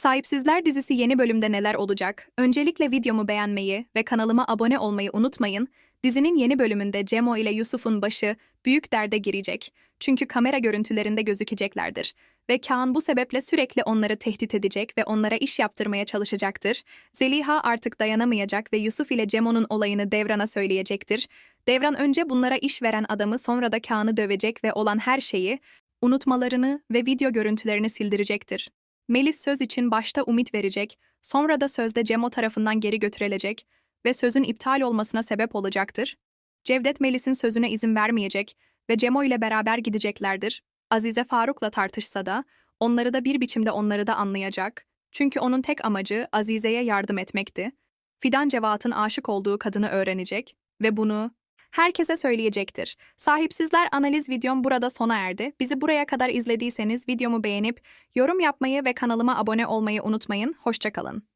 Sahipsizler dizisi yeni bölümde neler olacak? Öncelikle videomu beğenmeyi ve kanalıma abone olmayı unutmayın. Dizinin yeni bölümünde Cemo ile Yusuf'un başı büyük derde girecek. Çünkü kamera görüntülerinde gözükeceklerdir. Ve Kaan bu sebeple sürekli onları tehdit edecek ve onlara iş yaptırmaya çalışacaktır. Zeliha artık dayanamayacak ve Yusuf ile Cemo'nun olayını Devran'a söyleyecektir. Devran önce bunlara iş veren adamı sonra da Kaan'ı dövecek ve olan her şeyi, unutmalarını ve video görüntülerini sildirecektir. Melis söz için başta umut verecek, sonra da sözde Cemo tarafından geri götürülecek ve sözün iptal olmasına sebep olacaktır. Cevdet Melis'in sözüne izin vermeyecek ve Cemo ile beraber gideceklerdir. Azize Faruk'la tartışsa da onları da bir biçimde onları da anlayacak. Çünkü onun tek amacı Azize'ye yardım etmekti. Fidan Cevat'ın aşık olduğu kadını öğrenecek ve bunu herkese söyleyecektir. Sahipsizler analiz videom burada sona erdi. Bizi buraya kadar izlediyseniz videomu beğenip yorum yapmayı ve kanalıma abone olmayı unutmayın. Hoşçakalın.